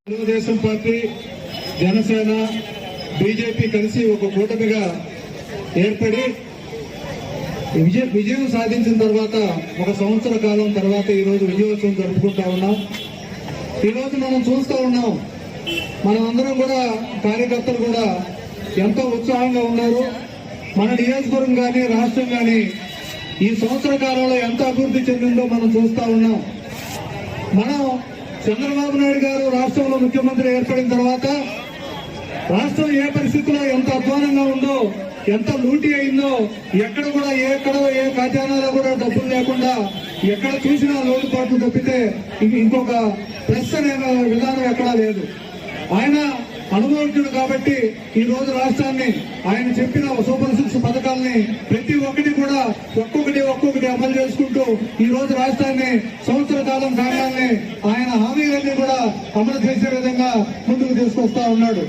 Telugu Desam party Janasena BJP కలిసి ఒక కూటమిగా ఏర్పడి విజయ విజయం సాధించిన తర్వాత ఒక సంవత్సర కాలం తర్వాత ఈరోజు విజయోత్సవం జరుపుకుంటా ఉన్నాం. ఈరోజు మనం చూస్తూ ఉన్నాం మనమందరం కూడా కార్యకర్తలు కూడా ఎంతో ఉత్సాహంగా ఉన్నారు. మన నియోజకవర్గం కానీ రాష్ట్రం కానీ ఈ సంవత్సర కాలంలో ఎంత అభివృద్ధి చెందిందో మనం చూస్తా ఉన్నాం. మనం చంద్రబాబు నాయుడు గారు రాష్ట్రంలో ముఖ్యమంత్రి ఏర్పడిన తర్వాత రాష్ట్రం ఏ పరిస్థితిలో ఎంత అధ్వానంగా ఉందో ఎంత లూటీ అయిందో ఎక్కడ కూడా ఎక్కడ ఏ ఖజానాలో కూడా డబ్బులు లేకుండా ఎక్కడ చూసినా లోటుపాట్లు తప్పితే ఇంక- ఇంకొక ప్రెస్ అనే విధానం ఎక్కడా లేదు. ఆయన అనుభవజ్ఞుడు కాబట్టి ఈ రోజు రాష్ట్రాన్ని ఆయన చెప్పిన సూపర్ సిక్స్ పథకాలని అమలు చేసుకుంటూ ఈ రోజు రాష్ట్రాన్ని సంవత్సర కాలం కాగానే ఆయన హామీలన్నీ కూడా అమలు చేసే విధంగా ముందుకు తీసుకొస్తా ఉన్నాడు.